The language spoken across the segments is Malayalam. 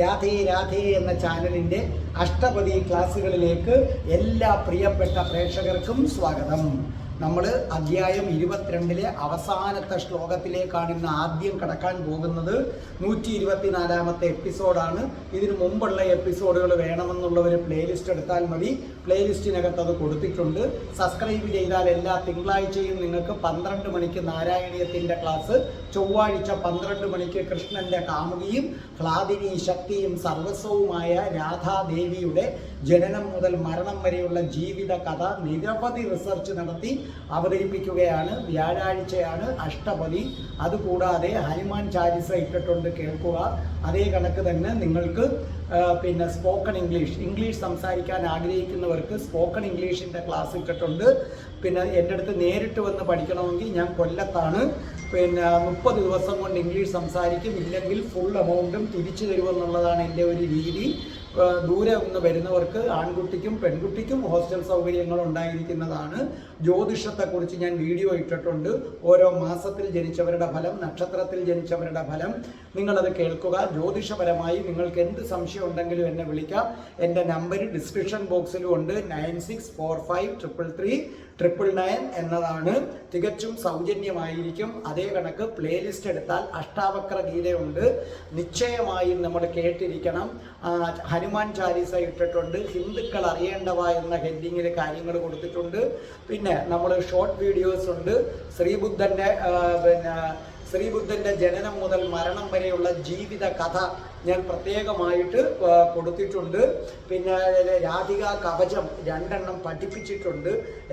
രാധേ രാധേ എന്ന ചാനലിന്റെ അഷ്ടപതി ക്ലാസ്സുകളിലേക്ക് എല്ലാ പ്രിയപ്പെട്ട പ്രേക്ഷകർക്കും സ്വാഗതം. നമ്മൾ അധ്യായം ഇരുപത്തിരണ്ടിലെ അവസാനത്തെ ശ്ലോകത്തിലേക്കാണ് ഇന്ന് ആദ്യം കടക്കാൻ പോകുന്നത്. നൂറ്റി ഇരുപത്തിനാലാമത്തെ എപ്പിസോഡാണ്. ഇതിനു മുമ്പുള്ള എപ്പിസോഡുകൾ വേണമെന്നുള്ളവർ പ്ലേലിസ്റ്റ് എടുത്താൽ മതി. പ്ലേലിസ്റ്റിനകത്ത് അത് കൊടുത്തിട്ടുണ്ട്. സബ്സ്ക്രൈബ് ചെയ്താൽ എല്ലാ തിങ്കളാഴ്ചയും നിങ്ങൾക്ക് പന്ത്രണ്ട് മണിക്ക് നാരായണീയത്തിന്റെ ക്ലാസ് ചൊവ്വാഴ്ച പന്ത്രണ്ട് മണിക്ക് കൃഷ്ണന്റെ കാമുകിയും ഹ്ലാദിനി ശക്തിയും സർവസ്വവുമായ രാധാദേവിയുടെ ജനനം മുതൽ മരണം വരെയുള്ള ജീവിത കഥ നിരവധി റിസർച്ച് നടത്തി അവതരിപ്പിക്കുകയാണ്. വ്യാഴാഴ്ചയാണ് അഷ്ടപതി. അതുകൂടാതെ ഹനുമാൻ ചാലിസ ഇട്ടിട്ടുണ്ട് കേൾക്കുക. അതേ കണക്ക് തന്നെ നിങ്ങൾക്ക് പിന്നെ സ്പോക്കൺ ഇംഗ്ലീഷ് ഇംഗ്ലീഷ് സംസാരിക്കാൻ ആഗ്രഹിക്കുന്നവർക്ക് സ്പോക്കൺ ഇംഗ്ലീഷിന്റെ ക്ലാസ് ഇട്ടിട്ടുണ്ട്. പിന്നെ എന്റെ അടുത്ത് നേരിട്ട് വന്ന് പഠിക്കണമെങ്കിൽ ഞാൻ കൊല്ലത്താണ്. പിന്നെ മുപ്പത് ദിവസം കൊണ്ട് ഇംഗ്ലീഷ് സംസാരിക്കും. ഇല്ലെങ്കിൽ ഫുൾ എമൗണ്ടും തിരിച്ചു തരുമെന്നുള്ളതാണ് എന്റെ ഒരു രീതി. ദൂരെ നിന്ന് വരുന്നവർക്ക് ആൺകുട്ടിക്കും പെൺകുട്ടിക്കും ഹോസ്റ്റൽ സൗകര്യങ്ങൾ ഉണ്ടായിരിക്കുന്നതാണ്. ജ്യോതിഷത്തെക്കുറിച്ച് ഞാൻ വീഡിയോ ഇട്ടിട്ടുണ്ട്. ഓരോ മാസത്തിൽ ജനിച്ചവരുടെ ഫലം നക്ഷത്രത്തിൽ ജനിച്ചവരുടെ ഫലം നിങ്ങളത് കേൾക്കുക. ജ്യോതിഷപരമായി നിങ്ങൾക്ക് എന്ത് സംശയം ഉണ്ടെങ്കിലും എന്നെ വിളിക്കാം. എന്റെ നമ്പർ ഡിസ്ക്രിപ്ഷൻ ബോക്സിലും ഉണ്ട്. Nine six four five triple three triple nine എന്നതാണ്. തികച്ചും സൗജന്യമായിരിക്കും. അതേ കണക്ക് പ്ലേലിസ്റ്റ് എടുത്താൽ അഷ്ടാവക്ര ഗീതയുണ്ട്. നിശ്ചയമായും നമ്മൾ കേട്ടിരിക്കണം. ഹനുമാൻ ചാലീസ ഇട്ടിട്ടുണ്ട്. ഹിന്ദുക്കൾ അറിയേണ്ടവ എന്ന ഹെഡിങ്ങിൽ കാര്യങ്ങൾ കൊടുത്തിട്ടുണ്ട്. പിന്നെ നമ്മൾ ഷോർട്ട് വീഡിയോസ് ഉണ്ട്. ശ്രീബുദ്ധന്റെ പിന്നെ ശ്രീബുദ്ധന്റെ ജനനം മുതൽ മരണം വരെയുള്ള ജീവിത കഥ ഞാൻ പ്രത്യേകമായിട്ട് കൊടുത്തിട്ടുണ്ട്. പിന്നെ രാധിക കവചം രണ്ടെണ്ണം പഠിപ്പിച്ചിട്ടുണ്ട്.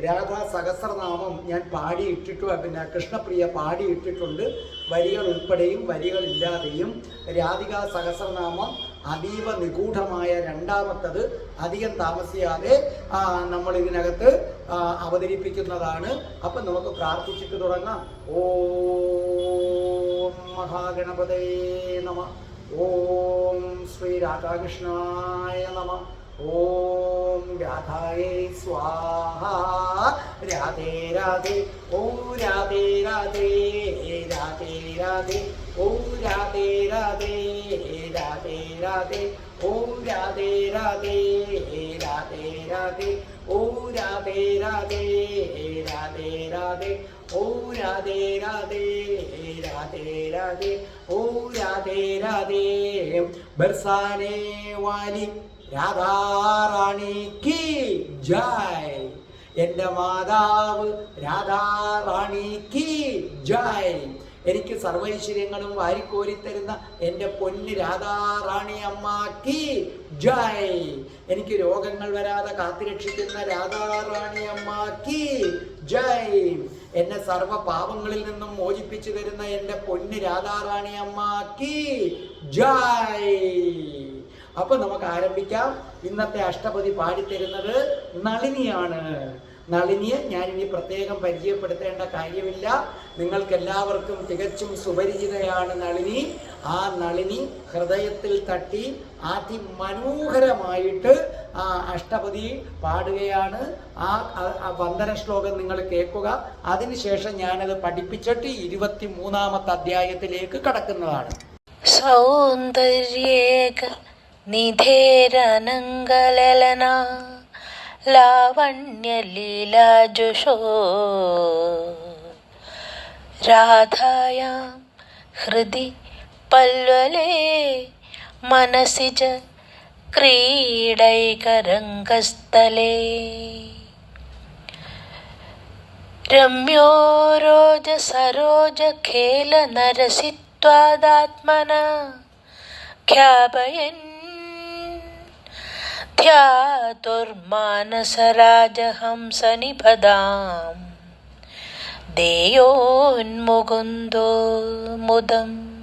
രാധാ സഹസ്രനാമം ഞാൻ പാടിയിട്ടിട്ടു പിന്നെ കൃഷ്ണപ്രിയ പാടിയിട്ടിട്ടുണ്ട്. വരികൾ ഉൾപ്പെടെയും വരികളില്ലാതെയും രാധിക സഹസ്രനാമം അതീവ നിഗൂഢമായ രണ്ടാമത്തത് അധികം താമസിയാതെ നമ്മൾ ഇതിനകത്ത് അവതരിപ്പിക്കുന്നതാണ്. അപ്പം നമുക്ക് പ്രാർത്ഥിച്ചിട്ട് തുടങ്ങാം. ഓം മഹാഗണപതേ നമ. ഓം ശ്രീ രാധാകൃഷ്ണായ നമ. ഓം രാധായേ സ്വാഹ. രാധേ രാധേ. ഓ രാധേ രാധേ. രാധേ രാധേ. ഓം രാധേ രാധേ രാധേ രാധേ. ഓം രാധേ രാധേ രാധേ രാധേ. ഓം രാധേ രാധേ രാധേ രാധേ. ഓം രാധേ രാധേ രാധേ രാധേ. ഓം രാധേ രാധേ. ബർസാനെ വാലി രാധാറാണിക്ക് ജായ്. എന്റെ മാതാവ് രാധാറാണിക്ക് ജായ്. എനിക്ക് സർവൈശ്വര്യങ്ങളും വാരിക്കോരിത്തരുന്ന എന്റെ പൊന്ന് രാധാറാണി അമ്മാക്കി. ജയ്. എനിക്ക് രോഗങ്ങൾ വരാതെ കാത്തുരക്ഷിക്കുന്ന രാധാറാണി അമ്മാക്കി. ജയ്. എന്നെ സർവ പാപങ്ങളിൽ നിന്നും മോചിപ്പിച്ചു തരുന്ന എന്റെ പൊന്ന് രാധാറാണി അമ്മാക്കി. ജയ്. അപ്പൊ നമുക്ക് ആരംഭിക്കാം. ഇന്നത്തെ അഷ്ടപതി പാടിത്തരുന്നത് നളിനിയാണ്. നളിനിയെ ഞാൻ ഇനി പ്രത്യേകം പരിചയപ്പെടുത്തേണ്ട കാര്യമില്ല. നിങ്ങൾക്കെല്ലാവർക്കും തികച്ചും സുപരിചിതയാണ് നളിനി. ആ നളിനി ഹൃദയത്തിൽ തട്ടി അതിമനോഹരമായിട്ട് ആ അഷ്ടപതി പാടുകയാണ്. ആ വന്ദന ശ്ലോകം നിങ്ങൾ കേൾക്കുക. അതിനുശേഷം ഞാനത് പഠിപ്പിച്ചിട്ട് ഇരുപത്തി മൂന്നാമത്തെ അധ്യായത്തിലേക്ക് കടക്കുന്നതാണ്. സൗന്ദര്യേക നിധേരനങ്കലലന ലാവണ്യലീലാജുഷോ. രാധായാം ഹൃദി പല്വലേ മനസി ച ക്രീഡൈകരംഗസ്ഥലേ. രമ്യോ രോജ സരോജ നിപദാം ദേയോന്മുകുന്ദോ മുദം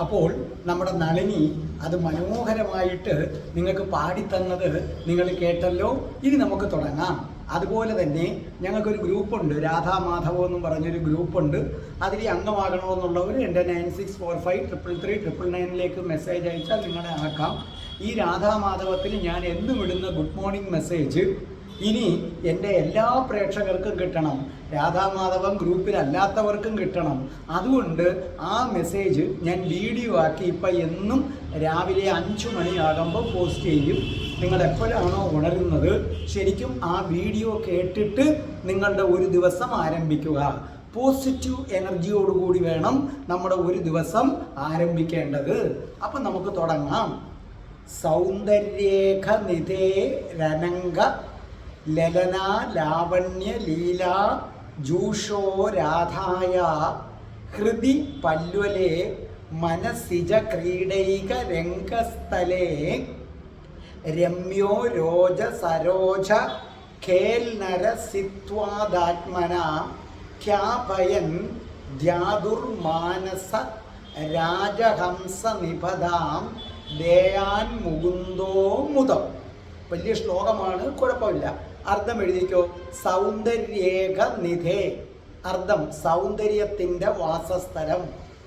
അപ്പോൾ നമ്മുടെ നളിനി അത് മനോഹരമായിട്ട് നിങ്ങൾക്ക് പാടിത്തന്നത് നിങ്ങൾ കേട്ടല്ലോ. ഇനി നമുക്ക് തുടങ്ങാം. അതുപോലെ തന്നെ ഞങ്ങൾക്കൊരു ഗ്രൂപ്പുണ്ട്. രാധാ മാധവ എന്നും പറഞ്ഞൊരു ഗ്രൂപ്പുണ്ട്. അതിൽ അംഗമാകണമെന്നുള്ളവർ എന്റെ nine six four five triple three triple നയനിലേക്ക് message അയച്ചാൽ നിങ്ങളെ ആക്കാം ഈ രാധാമാധവത്തിൽ ഞാൻ എന്നും ഇടുന്ന ഗുഡ് മോർണിംഗ് മെസ്സേജ്? ഇനി എന്റെ എല്ലാ പ്രേക്ഷകർക്കും കിട്ടണം. രാധാമാധവം ഗ്രൂപ്പിലല്ലാത്തവർക്കും കിട്ടണം. അതുകൊണ്ട് ആ മെസ്സേജ് ഞാൻ വീഡിയോ ആക്കി ഇപ്പം എന്നും രാവിലെ അഞ്ചു മണിയാകുമ്പോൾ പോസ്റ്റ് ചെയ്യും. നിങ്ങൾ എപ്പോഴാണോ ഉണരുന്നത് ശരിക്കും ആ വീഡിയോ കേട്ടിട്ട് നിങ്ങളുടെ ഒരു ദിവസം ആരംഭിക്കുക. പോസിറ്റീവ് എനർജിയോടുകൂടി വേണം നമ്മുടെ ഒരു ദിവസം ആരംഭിക്കേണ്ടത്. അപ്പം നമുക്ക് തുടങ്ങാം. സൗന്ദര്യേഖ നിധേ രനംഗ ലലന ലാവണ്യ ലീല ജൂഷോ രാധായ ഹൃദി പല്വലെ മനസിജ ക്രീഡൈക രംഗസ്ഥലേ രമ്യോ രോജ സരോജ ഖേൽനരസിത്വാദാത്മന ഖ്യാപയൻ ധ്യാതുർമാനസ രാജഹംസ നിപദാം ദേയാൻ മുകുന്ദോ മുതം. വലിയ ശ്ലോകമാണ് കുഴപ്പമില്ല. അർത്ഥം എഴുതിക്കോ. സൗന്ദര്യേക നിധേ. അർത്ഥം സൗന്ദര്യത്തിന്റെ വാസസ്ഥലം.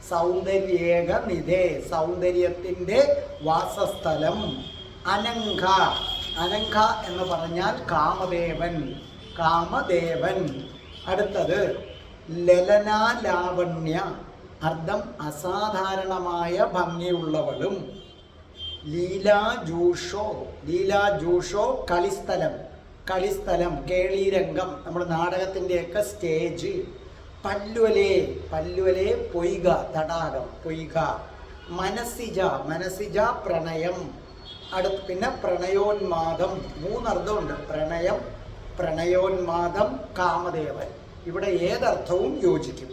സൗന്ദര്യേക നിധേ സൗന്ദര്യത്തിന്റെ വാസസ്ഥലം. അനങ്ക അനങ്ക എന്ന് പറഞ്ഞാൽ കാമദേവൻ കാമദേവൻ. അടുത്തത് ലലനാലാവണ്യ. അർത്ഥം അസാധാരണമായ ഭംഗിയുള്ളവളും. ലീലാജൂഷോ ലീലാജൂഷോ കളിസ്ഥലം കളിസ്ഥലം കേളീരംഗം നമ്മുടെ നാടകത്തിന്റെയൊക്കെ സ്റ്റേജ്. പല്ലുവലേ പല്ലുവലേ പൊയ്ക തടാകം പൊയ്ക. മനസ്സിജ മനസ്സിജ പ്രണയം. അടുത്ത് പിന്നെ പ്രണയോന്മാദം. മൂന്നർത്ഥമുണ്ട്. പ്രണയം പ്രണയോന്മാദം കാമദേവൻ. ഇവിടെ ഏതർത്ഥവും യോജിക്കും.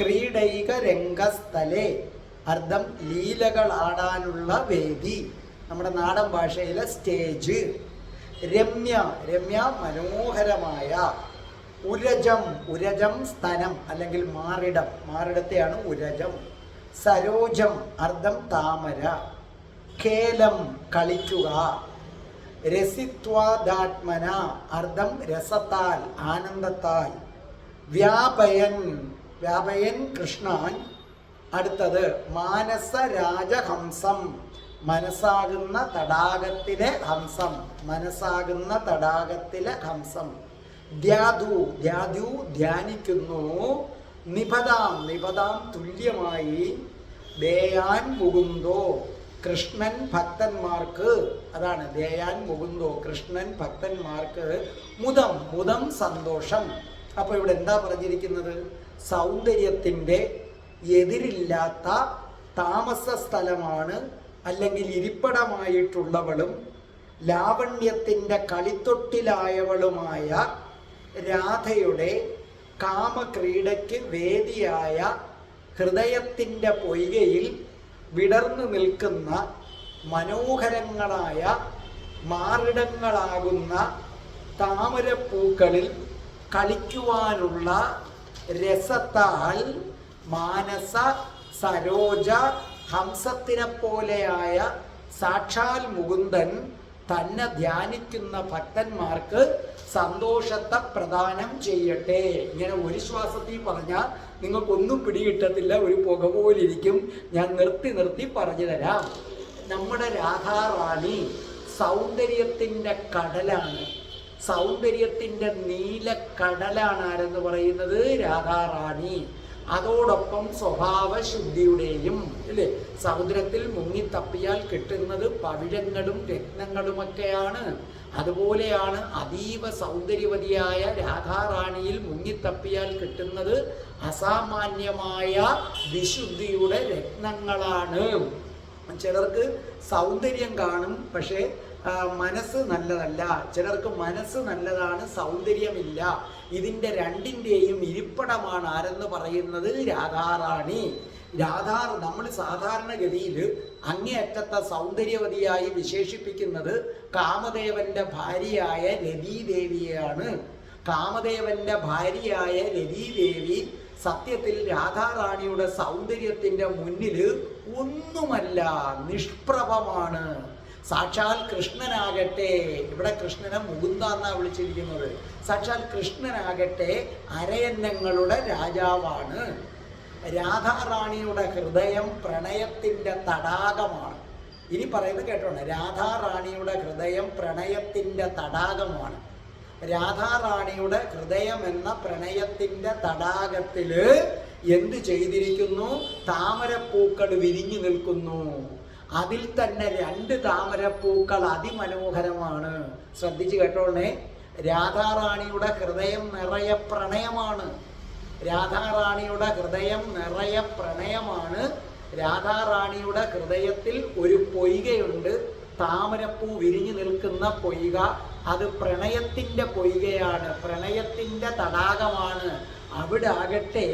ക്രീഡൈക രംഗസ്ഥലേ അർത്ഥം ലീലകൾ ആടാനുള്ള വേദി. നമ്മുടെ നാടൻ ഭാഷയിലെ സ്റ്റേജ്. രമ്യ രമ്യ മനോഹരമായ ഉരജം ഉരജം സ്ഥലം അല്ലെങ്കിൽ മാറിടം. മാറിടത്തെയാണ് ഉരജം. സരോജം അർത്ഥം താമര. ഖേലം കളിക്കുക. രസിത്വാദാത്മന അർത്ഥം രസത്താൽ ആനന്ദത്താൽ. വ്യാപയൻ വ്യാപയൻ കൃഷ്ണൻ അടുത്തത് മാനസ രാജഹംസം മനസ്സാകുന്ന തടാകത്തിലെ ഹംസം. മനസ്സാകുന്ന തടാകത്തിലെ ഹംസം. ധ്യാതു ധ്യാതു ധ്യാനിക്കുന്നു. നിപതാം നിപതാം തുല്യമായി ദേയാൻ മുകുന്ദോ. കൃഷ്ണൻ ഭക്തന്മാർക്ക് അതാണ് ദേയാൻ മുകുന്ദോ കൃഷ്ണൻ ഭക്തന്മാർക്ക് മുദം മുദം സന്തോഷം. അപ്പോൾ ഇവിടെ എന്താ പറഞ്ഞിരിക്കുന്നത്? സൗന്ദര്യത്തിന്റെ എതിരില്ലാത്ത താമസ സ്ഥലമാണ് അല്ലെങ്കിൽ ഇരിപ്പിടമായിട്ടുള്ളവളും ലാവണ്യത്തിന്റെ കളിത്തൊട്ടിലായവളുമായ രാധയുടെ കാമക്രീഡയ്ക്ക് വേദിയായ ഹൃദയത്തിന്റെ പൊയ്കയിൽ വിടർന്നു നിൽക്കുന്ന മനോഹരങ്ങളായ മാറിടങ്ങളാകുന്ന താമരപ്പൂക്കളിൽ കളിക്കുവാനുള്ള രസത്താൽ മാനസ സരോജ ഹംസത്തിനെ പോലെയായ സാക്ഷാൽ മുകുന്ദൻ തന്നെ ധ്യാനിക്കുന്ന ഭക്തന്മാർക്ക് സന്തോഷത്തെ പ്രദാനം ചെയ്യട്ടെ. ഇങ്ങനെ ഒരു ശ്വാസത്തിൽ പറഞ്ഞാൽ നിങ്ങൾക്കൊന്നും പിടികിട്ടത്തില്ല ഒരു പുക പോലിരിക്കും. ഞാൻ നിർത്തി നിർത്തി പറഞ്ഞു തരാം. നമ്മുടെ രാധാറാണി സൗന്ദര്യത്തിന്റെ കടലാണ്. സൗന്ദര്യത്തിന്റെ കടലാണ് ആരെന്ന് പറയുന്നത്? രാധാറാണി. അതോടൊപ്പം സ്വഭാവ ശുദ്ധിയുടെയും അല്ലേ സമുദ്രത്തിൽ മുങ്ങിത്തപ്പിയാൽ കിട്ടുന്നത് പവിഴങ്ങളും രത്നങ്ങളുമൊക്കെയാണ്. അതുപോലെയാണ് അതീവ സൗന്ദര്യവതിയായ രാധാറാണിയിൽ മുങ്ങിത്തപ്പിയാൽ കിട്ടുന്നത് അസാമാന്യമായ വിശുദ്ധിയുടെ രത്നങ്ങളാണ്. ചിലർക്ക് സൗന്ദര്യം കാണും പക്ഷേ മനസ്സ് നല്ലതല്ല. ചിലർക്ക് മനസ്സ് നല്ലതാണ് സൗന്ദര്യമില്ല. ഇതിന്റെ രണ്ടിന്റെയും ഇരിപ്പിടമാണ് ആരെന്ന് പറയുന്നത് രാധാറാണി. രാധാ നമ്മൾ സാധാരണഗതിയിൽ അങ്ങേയറ്റത്തെ സൗന്ദര്യവതിയായി വിശേഷിപ്പിക്കുന്നത് കാമദേവന്റെ ഭാര്യയായ രതീദേവിയെയാണ്. കാമദേവന്റെ ഭാര്യയായ രതീദേവി സത്യത്തിൽ രാധാറാണിയുടെ സൗന്ദര്യത്തിന്റെ മുന്നിൽ ഒന്നുമല്ല നിഷ്പ്രഭമാണ്. സാക്ഷാൽ കൃഷ്ണനാകട്ടെ. ഇവിടെ കൃഷ്ണനെ മുകുന്ദ എന്നാ വിളിച്ചിരിക്കുന്നത്. സാക്ഷാൽ കൃഷ്ണനാകട്ടെ അരയന്നങ്ങളുടെ രാജാവാണ്. രാധാറാണിയുടെ ഹൃദയം പ്രണയത്തിന്റെ തടാകമാണ്. ഇനി പറയുന്നത് കേട്ടോണം രാധാറാണിയുടെ ഹൃദയം പ്രണയത്തിന്റെ തടാകമാണ്. രാധാറാണിയുടെ ഹൃദയം എന്ന പ്രണയത്തിന്റെ തടാകത്തിൽ എന്ത് ചെയ്തിരിക്കുന്നു? താമരപ്പൂക്കൾ വിരിഞ്ഞു നിൽക്കുന്നു. അതിൽ തന്നെ രണ്ട് താമരപ്പൂക്കൾ അതിമനോഹരമാണ്. ശ്രദ്ധിച്ചു കേട്ടോളേ. രാധാറാണിയുടെ ഹൃദയം നിറയെ പ്രണയമാണ്. രാധാറാണിയുടെ ഹൃദയം നിറയെ പ്രണയമാണ്. രാധാറാണിയുടെ ഹൃദയത്തിൽ ഒരു പൊയ്കയുണ്ട്. താമരപ്പൂ വിരിഞ്ഞു നിൽക്കുന്ന പൊയ്ക അത് പ്രണയത്തിന്റെ പൊയ്കയാണ്. പ്രണയത്തിന്റെ തടാകമാണ്. അവിടെ ആകട്ടെ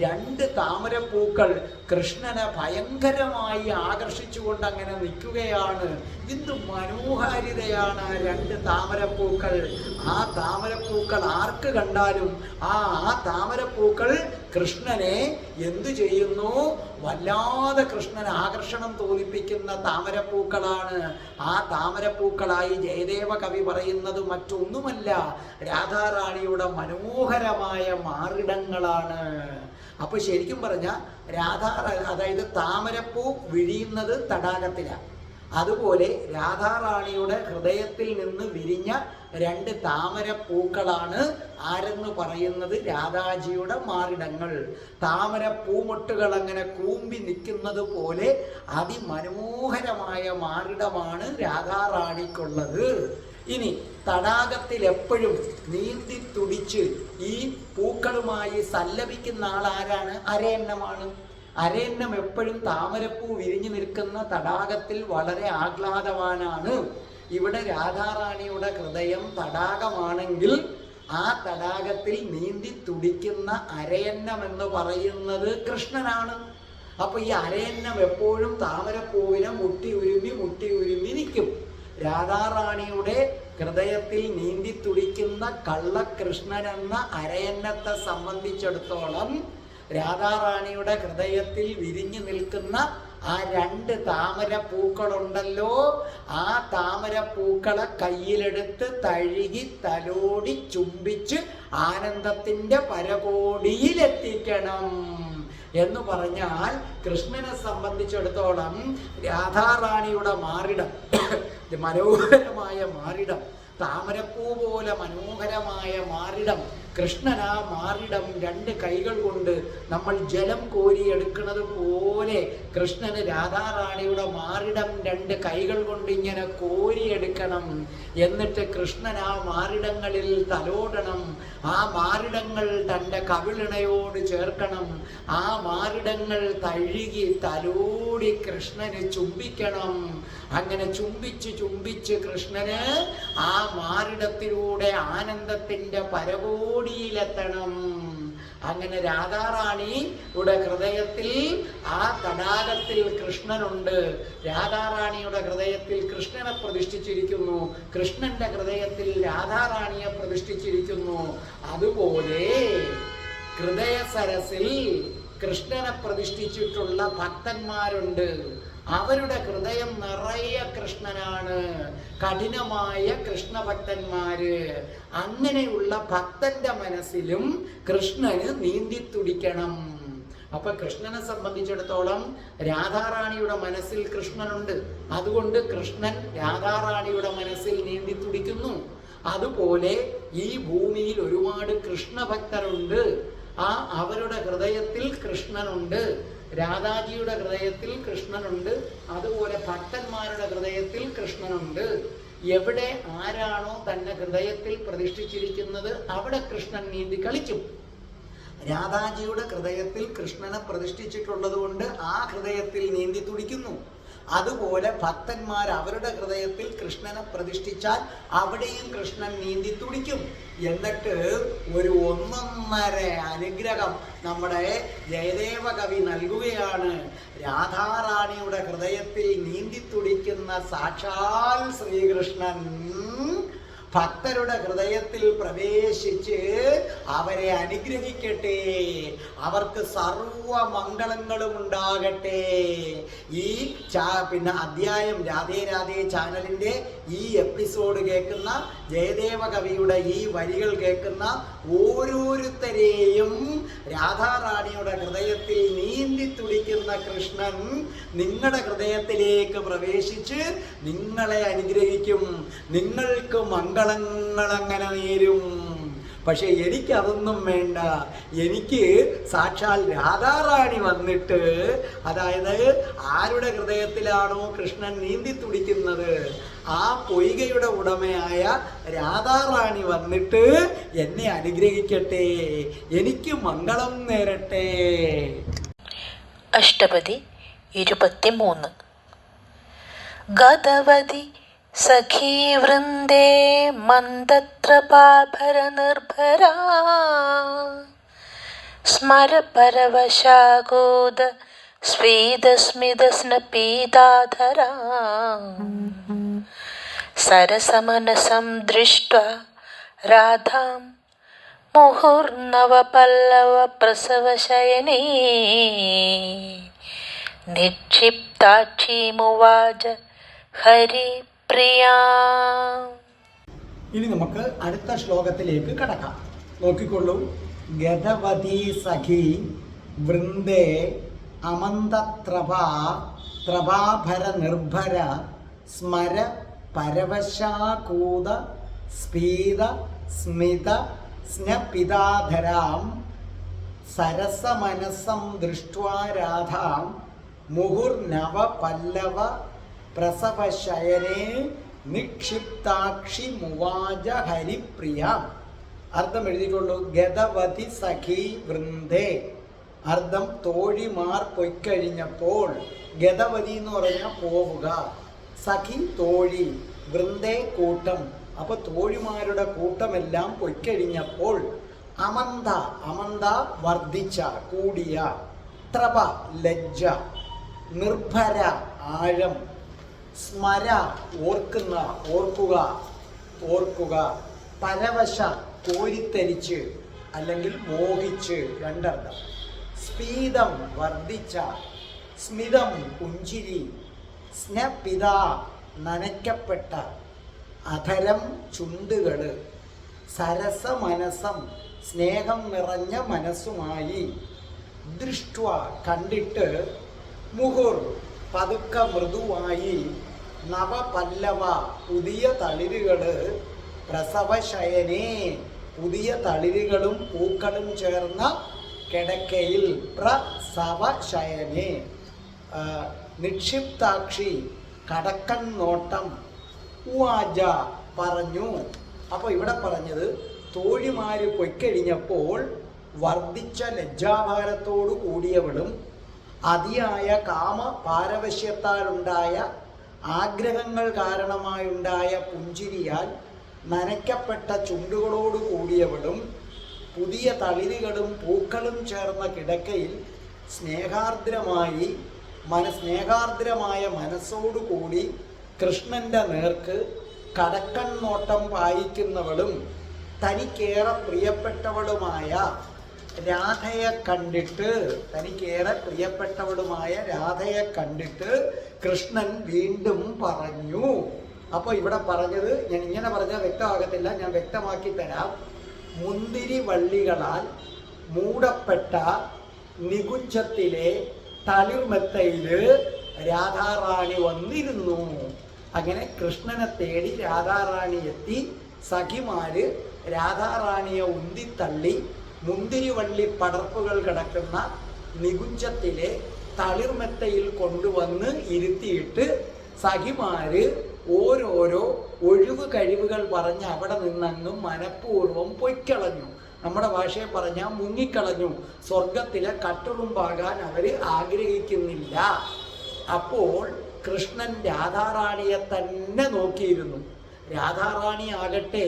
രണ്ട് താമരപ്പൂക്കൾ കൃഷ്ണനെ ഭയങ്കരമായി ആകർഷിച്ചുകൊണ്ട് അങ്ങനെ നിൽക്കുകയാണ്. എന്ത് മനോഹാരിതയാണ് ആ രണ്ട് താമരപ്പൂക്കൾ. ആ താമരപ്പൂക്കൾ ആർക്ക് കണ്ടാലും ആ ആ താമരപ്പൂക്കൾ കൃഷ്ണനെ എന്തു ചെയ്യുന്നു? വല്ലാതെ കൃഷ്ണൻ ആകർഷണം തോന്നിപ്പിക്കുന്ന താമരപ്പൂക്കളാണ്. ആ താമരപ്പൂക്കളായി ജയദേവ കവി പറയുന്നത് മറ്റൊന്നുമല്ല. രാധാറാണിയുടെ മനോഹരമായ മാറിടങ്ങളാണ് അപ്പൊ ശരിക്കും പറഞ്ഞ രാധാ അതായത് താമരപ്പൂ വിഴിയുന്നത് തടാകത്തിലാണ് അതുപോലെ രാധാറാണിയുടെ ഹൃദയത്തിൽ നിന്ന് വിരിഞ്ഞ രണ്ട് താമരപ്പൂക്കളാണ് ആരെന്ന് പറയുന്നത് രാധാജിയുടെ മാറിടങ്ങൾ. താമര അങ്ങനെ കൂമ്പി നിൽക്കുന്നത് പോലെ അതിമനോഹരമായ മാറിടമാണ് രാധാറാണിക്കുള്ളത്. ഇനി തടാകത്തിൽ എപ്പോഴും നീന്തി തുടിച്ച് ഈ പൂക്കളുമായി സല്ലപിക്കുന്ന ആൾ ആരാണ്? അരയന്നമാണ് അരയന്നം എപ്പോഴും താമരപ്പൂ വിരിഞ്ഞു നിൽക്കുന്ന തടാകത്തിൽ വളരെ ആഹ്ലാദവാനാണ്. ഇവിടെ രാധാറാണിയുടെ ഹൃദയം തടാകമാണെങ്കിൽ ആ തടാകത്തിൽ നീന്തി തുടിക്കുന്ന അരയന്നം എന്ന് പറയുന്നത് കൃഷ്ണനാണ്. അപ്പൊ ഈ അരയന്നം എപ്പോഴും താമരപ്പൂവിനെ മുട്ടി ഉരുമി മുട്ടി ഉരുമി നിൽക്കും. രാധാറാണിയുടെ ഹൃദയത്തിൽ നീന്തി തുടിക്കുന്ന കള്ളകൃഷ്ണൻ എന്ന അരയന്നത്തെ സംബന്ധിച്ചിടത്തോളം രാധാറാണിയുടെ ഹൃദയത്തിൽ വിരിഞ്ഞു നിൽക്കുന്ന ആ രണ്ട് താമര പൂക്കളുണ്ടല്ലോ ആ താമര പൂക്കളെ കയ്യിലെടുത്ത് തഴുകി തലോടി ചുംബിച്ച് ആനന്ദത്തിന്റെ പരകോടിയിലെത്തിക്കണം എന്ന് പറഞ്ഞാൽ കൃഷ്ണനെ സംബന്ധിച്ചിടത്തോളം രാധാറാണിയുടെ മാറിടം മനോഹരമായ മാറിടം താമരപ്പൂ പോലെ മനോഹരമായ മാറിടം കൃഷ്ണനാ മാറിടം രണ്ട് കൈകൾ കൊണ്ട് നമ്മൾ ജലം കോരിയെടുക്കുന്നത് പോലെ കൃഷ്ണന് രാധാറാണിയുടെ മാറിടം രണ്ട് കൈകൾ കൊണ്ട് ഇങ്ങനെ കോരിയെടുക്കണം. എന്നിട്ട് കൃഷ്ണൻ ആ മാറിടങ്ങളിൽ തലോടണം. ആ മാറിടങ്ങൾ തന്റെ കവിളിണയോട് ചേർക്കണം. ആ മാറിടങ്ങൾ തഴുകി തലോടി കൃഷ്ണന് ചുംബിക്കണം. അങ്ങനെ ചുംബിച്ച് ചുംബിച്ച് കൃഷ്ണന് ആ മാറിടത്തിലൂടെ ആനന്ദത്തിന്റെ പരകോടിയിലെത്തണം. അങ്ങനെ രാധാറാണിയുടെ ഹൃദയത്തിൽ ആ തടാകത്തിൽ കൃഷ്ണനുണ്ട്. രാധാറാണിയുടെ ഹൃദയത്തിൽ കൃഷ്ണനെ പ്രതിഷ്ഠിച്ചിരിക്കുന്നു. കൃഷ്ണന്റെ ഹൃദയത്തിൽ രാധാറാണിയെ പ്രതിഷ്ഠിച്ചിരിക്കുന്നു. അതുപോലെ ഹൃദയ സരസിൽ കൃഷ്ണനെ പ്രതിഷ്ഠിച്ചിട്ടുള്ള ഭക്തന്മാരുണ്ട്. അവരുടെ ഹൃദയം നിറയെ കൃഷ്ണനാണ്. കഠിനമായ കൃഷ്ണഭക്തന്മാര്. അങ്ങനെയുള്ള ഭക്തന്റെ മനസ്സിലും കൃഷ്ണന് നീന്തി തുടിക്കണം. അപ്പൊ കൃഷ്ണനെ സംബന്ധിച്ചിടത്തോളം രാധാറാണിയുടെ മനസ്സിൽ കൃഷ്ണനുണ്ട്. അതുകൊണ്ട് കൃഷ്ണൻ രാധാറാണിയുടെ മനസ്സിൽ നീന്തി തുടിക്കുന്നു. അതുപോലെ ഈ ഭൂമിയിൽ ഒരുപാട് കൃഷ്ണഭക്തരുണ്ട്. ആ അവരുടെ ഹൃദയത്തിൽ കൃഷ്ണനുണ്ട്. രാധാജിയുടെ ഹൃദയത്തിൽ കൃഷ്ണനുണ്ട്. അതുപോലെ ഭക്തന്മാരുടെ ഹൃദയത്തിൽ കൃഷ്ണനുണ്ട്. എവിടെ ആരാണോ തന്നെ ഹൃദയത്തിൽ പ്രതിഷ്ഠിച്ചിരിക്കുന്നത് അവിടെ കൃഷ്ണൻ നീന്തി കളിച്ചു രാധാജിയുടെ ഹൃദയത്തിൽ കൃഷ്ണനെ പ്രതിഷ്ഠിച്ചിട്ടുള്ളത് കൊണ്ട് ആ ഹൃദയത്തിൽ നീന്തി തുടിക്കുന്നു. അതുപോലെ ഭക്തന്മാർ അവരുടെ ഹൃദയത്തിൽ കൃഷ്ണനെ പ്രതിഷ്ഠിച്ചാൽ അവിടെയും കൃഷ്ണൻ നീന്തി തുടിക്കും. എന്നിട്ട് ഒരു ഒന്നൊന്നര അനുഗ്രഹം നമ്മുടെ ജയദേവ കവി നൽകുകയാണ്. രാധാറാണിയുടെ ഹൃദയത്തിൽ നീന്തി തുടിക്കുന്ന സാക്ഷാൽ ശ്രീകൃഷ്ണൻ. ഭക്തരുടെ ഹൃദയത്തിൽ പ്രവേശിച്ച് അവരെ അനുഗ്രഹിക്കട്ടെ. അവർക്ക് സർവ മംഗളങ്ങളും ഉണ്ടാകട്ടെ. ഈ ചാ പിന്നെ അധ്യായം രാധേ രാധേ ചാനലിന്റെ ഈ എപ്പിസോഡ് കേൾക്കുന്ന ജയദേവ കവിയുടെ ഈ വരികൾ കേൾക്കുന്ന ഓരോരുത്തരെയും രാധാറാണിയുടെ ഹൃദയത്തിൽ നീന്തി തുടിക്കുന്ന കൃഷ്ണൻ നിങ്ങളുടെ ഹൃദയത്തിലേക്ക് പ്രവേശിച്ച് നിങ്ങളെ അനുഗ്രഹിക്കും. നിങ്ങൾക്ക് മംഗളങ്ങൾ അങ്ങനെ നേരും. പക്ഷെ എനിക്ക് അതൊന്നും വേണ്ട. എനിക്ക് സാക്ഷാൽ രാധാറാണി വന്നിട്ട് അതായത് ആരുടെ ഹൃദയത്തിലാണോ കൃഷ്ണൻ നീന്തി തുടിക്കുന്നത്? ആ പൊയ്കയുടെ ഉടമയായ രാധാറാണി വന്നിട്ട് എന്നെ അനുഗ്രഹിക്കട്ടെ. എനിക്ക് മംഗളം നേരട്ടെ. അഷ്ടപതി ഇരുപത്തിമൂന്ന്. ഗതവതി सखी वृन्दे मन्दत्रपाभरनिर्भरा। स्मरपरवशागोद पीताधरा सरसमनसं दृष्ट्वा राधां मुहुर्नवपल्लवप्रसवशयनी। निक्षिप्ताक्षीमुवाच हरि പ്രിയ. ഇനി നമുക്ക് അടുത്ത ശ്ലോകത്തിലേക്ക് കടക്കാം. നോക്കിക്കൊള്ളൂ. ഗതവതി സഖി വൃന്ദേ അമന്തത്രഭ പ്രഭാഭര നിർഭര സ്മര പരവശാകൂത സ്പീത സ്മിത സ്നപിതാധരാം സരസമനസം ദൃഷ്ട്വാ രാധാം മുഹുർനവ പല്ലവ പ്രസവശയനേ നിക്ഷിപ്താക്ഷി മുവാജ ഹരിപ്രിയ. അർത്ഥം എഴുതിക്കൊള്ളൂ. ഗതവതി സഖി വൃന്ദേ. അർത്ഥം തോഴിമാർ പൊയ്ക്കഴിഞ്ഞപ്പോൾ ഗതവതി എന്ന് പറഞ്ഞാൽ പോവുക. സഖി തോഴി വൃന്ദേ കൂട്ടം. അപ്പൊ തോഴിമാരുടെ കൂട്ടമെല്ലാം പൊയ്ക്കഴിഞ്ഞപ്പോൾ അമന്ത അമന്ത വർദ്ധിച്ച കൂടിയ ത്രപ ലജ്ജ നിർഭര ആഴം സ്മര ഓർക്കുന്ന ഓർക്കുക ഓർക്കുക. പരവശ കോരിത്തരിച്ച് അല്ലെങ്കിൽ മോഹിച്ച് രണ്ടർത്ഥം. സ്പീതം വർദ്ധിച്ച. സ്മിതം പുഞ്ചിരി. സ്നപിത നനയ്ക്കപ്പെട്ട. അധരം ചുണ്ടുകൾ സരസ മനസ്സം സ്നേഹം നിറഞ്ഞ മനസ്സുമായി ദൃഷ്ട കണ്ടിട്ട് മുഹുർ പതുക്ക മൃദുവായി നവപല്ലവ പുതിയ തളിരുകൾ പ്രസവശയനേ പുതിയ തളിരുകളും പൂക്കളും ചേർന്ന കിടക്കയിൽ പ്രസവശയനേ. നിക്ഷിപ്താക്ഷി കടക്കൻ നോട്ടം ഉവാജ പറഞ്ഞു. അപ്പോൾ ഇവിടെ പറഞ്ഞത് തോഴിമാര് പൊയ്ക്കഴിഞ്ഞപ്പോൾ വർദ്ധിച്ച ലജ്ജാഭാരത്തോടു കൂടിയവളും അതിയായ കാമ പാരവശ്യത്താലുണ്ടായ ആഗ്രഹങ്ങൾ കാരണമായുണ്ടായ പുഞ്ചിരിയാൽ നനയ്ക്കപ്പെട്ട ചുണ്ടുകളോട് കൂടിയവളും പുതിയ തളിരുകളും പൂക്കളും ചേർന്ന കിടക്കയിൽ സ്നേഹാർദ്രമായി മന സ്നേഹാർദ്രമായ മനസ്സോടുകൂടി കൃഷ്ണന്റെ നേർക്ക് കടക്കൺ നോട്ടം പായിക്കുന്നവളും തനിക്കേറെ പ്രിയപ്പെട്ടവളുമായ രാധയെ കണ്ടിട്ട് തനിക്കേറെ പ്രിയപ്പെട്ടവളുമായ രാധയെ കണ്ടിട്ട് കൃഷ്ണൻ വീണ്ടും പറഞ്ഞു. അപ്പോൾ ഇവിടെ പറഞ്ഞത് ഞാൻ ഇങ്ങനെ പറഞ്ഞാൽ വ്യക്തമാകത്തില്ല ഞാൻ വ്യക്തമാക്കി തരാം. മുന്തിരി വള്ളികളാൽ മൂടപ്പെട്ട നികുഞ്ചത്തിലെ തളിർമെത്തയിൽ രാധാറാണി വന്നിരുന്നു. അങ്ങനെ കൃഷ്ണനെ തേടി രാധാറാണി എത്തി സഖിമാര് രാധാറാണിയെ ഉന്തിത്തള്ളി മുന്തിരിവള്ളി പടർപ്പുകൾ കിടക്കുന്ന നികുഞ്ചത്തിലെ തളിർമെത്തയിൽ കൊണ്ടുവന്ന് ഇരുത്തിയിട്ട് സഖിമാര് ഓരോരോ ഒഴിവ് കഴിവുകൾ പറഞ്ഞ് അവിടെ നിന്നങ്ങും മനഃപൂർവം പൊയ്ക്കളഞ്ഞു. നമ്മുടെ ഭാഷയെ പറഞ്ഞാൽ മുങ്ങിക്കളഞ്ഞു. സ്വർഗത്തിലെ കട്ടുറുമ്പാകാൻ അവർ ആഗ്രഹിക്കുന്നില്ല. അപ്പോൾ കൃഷ്ണൻ രാധാറാണിയെ തന്നെ നോക്കിയിരുന്നു. രാധാറാണി ആകട്ടെ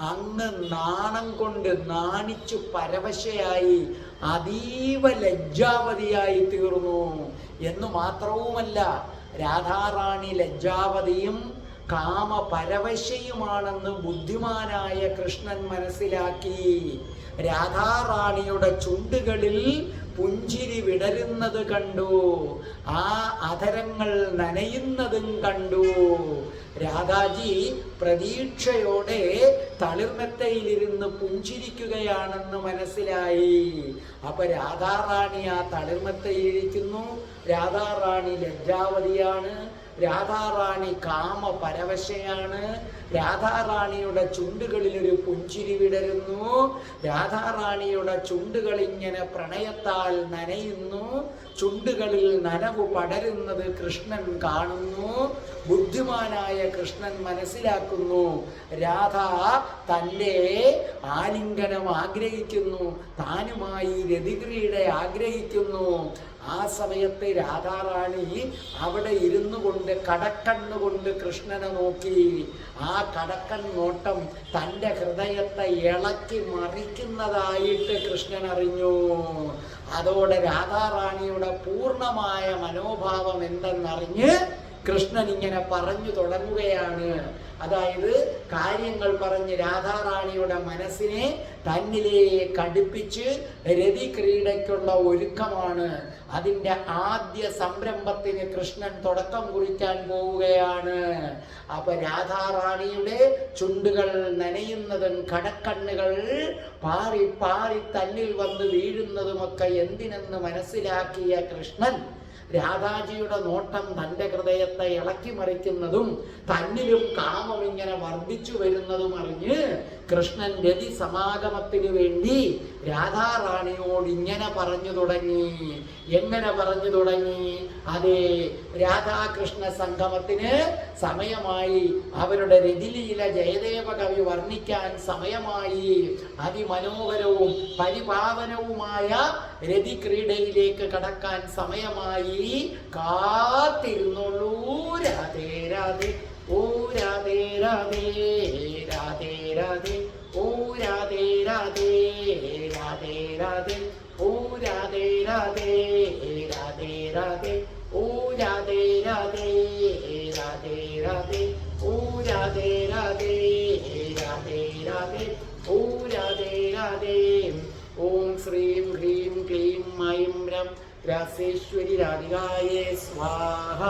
അങ്ങ് നാണം കൊണ്ട് നാണിച്ചു പരവശയായി അതീവ ലജ്ജാവതിയായി തീർന്നു. എന്ന് മാത്രവുമല്ല രാധാറാണി ലജ്ജാവതിയും കാമപരവശയുമാണെന്ന് ബുദ്ധിമാനായ കൃഷ്ണൻ മനസ്സിലാക്കി. രാധാറാണിയുടെ ചുണ്ടുകളിൽ പുഞ്ചിരി വിടരുന്നത് കണ്ടു. ആ അധരങ്ങൾ നനയുന്നതും കണ്ടു. രാധാജി പ്രതീക്ഷയോടെ തളിർമെത്തയിലിരുന്ന് പുഞ്ചിരിക്കുകയാണെന്ന് മനസ്സിലായി. അപ്പൊ രാധാറാണി ആ തളിർമെത്തയിലിരിക്കുന്നു. രാധാറാണി ലജ്ജാവതിയാണ്. രാധാറാണി കാമ പരവശയാണ് രാധാറാണിയുടെ ചുണ്ടുകളിൽ ഒരു പുഞ്ചിരി വിടരുന്നു. രാധാറാണിയുടെ ചുണ്ടുകൾ ഇങ്ങനെ പ്രണയത്താൽ നനയുന്നു. ചുണ്ടുകളിൽ നനവ് പടരുന്നത് കൃഷ്ണൻ കാണുന്നു. ബുദ്ധിമാനായ കൃഷ്ണൻ മനസ്സിലാക്കുന്നു രാധ തന്റെ ആലിംഗനം ആഗ്രഹിക്കുന്നു താനുമായി രതിക്രീഡ ആഗ്രഹിക്കുന്നു. ആ സമയത്ത് രാധാറാണി അവിടെ ഇരുന്നു കൊണ്ട് കടക്കണ്ണുകൊണ്ട് കൃഷ്ണനെ നോക്കി. ആ കടക്കൺ നോട്ടം തന്റെ ഹൃദയത്തെ ഇളക്കി മറിക്കുന്നതായിട്ട് കൃഷ്ണൻ അറിഞ്ഞു. അതോടെ രാധാറാണിയുടെ പൂർണമായ മനോഭാവം എന്തെന്നറിഞ്ഞ് കൃഷ്ണൻ ഇങ്ങനെ പറഞ്ഞു തുടങ്ങുകയാണ്. അതായത് കാര്യങ്ങൾ പറഞ്ഞ് രാധാറാണിയുടെ മനസ്സിനെ തന്നിലേക്ക് അടുപ്പിച്ച് രതി ക്രീഡയ്ക്കുള്ള ഒരുക്കമാണ്. അതിന്റെ ആദ്യ സംരംഭത്തിന് കൃഷ്ണൻ തുടക്കം കുറിക്കാൻ പോവുകയാണ്. അപ്പൊ രാധാറാണിയുടെ ചുണ്ടുകൾ നനയുന്നതും കടക്കണ്ണുകൾ പാറി പാറി തന്നിൽ വന്ന് വീഴുന്നതുമൊക്കെ എന്തിനെന്ന് മനസ്സിലാക്കിയ കൃഷ്ണൻ രാധാജിയുടെ നോട്ടം തന്റെ ഹൃദയത്തെ ഇളക്കി മറിക്കുന്നതും തന്നിലും കാമം ഇങ്ങനെ വർദ്ധിച്ചു വരുന്നതും അറിഞ്ഞ് കൃഷ്ണൻ രതി സമാഗമത്തിന് വേണ്ടി രാധാറാണിയോട് ഇങ്ങനെ പറഞ്ഞു തുടങ്ങി എങ്ങനെ പറഞ്ഞു തുടങ്ങി? അതെ രാധാകൃഷ്ണ സംഗമത്തിന് സമയമായി. അവരുടെ രതിലീല ജയദേവ കവി വർണിക്കാൻ സമയമായി. അതിമനോഹരവും പരിപാവനവുമായ രതി ക്രീഡയിലേക്ക് കടക്കാൻ സമയമായി. കാത്തിരുന്നുള്ളൂ രാധേ രാധേ ഓ രാധേ രാധേ. രാധേ ഓ രാധേ രാധേ രാധേ രാധേ ഓ രാധേ രാധേ രാധേ രാധേ ഓ രാധേ രാധേ രാധേ രാധേ ഓ രാധേ രാധേ രാധേ രാധേ ഓ രാധേ രാധേ ഓം ശ്രീം ഹ്രീം ക്ലീം മൈം രം രാസേശ്വരി രാധികായേ സ്വാഹ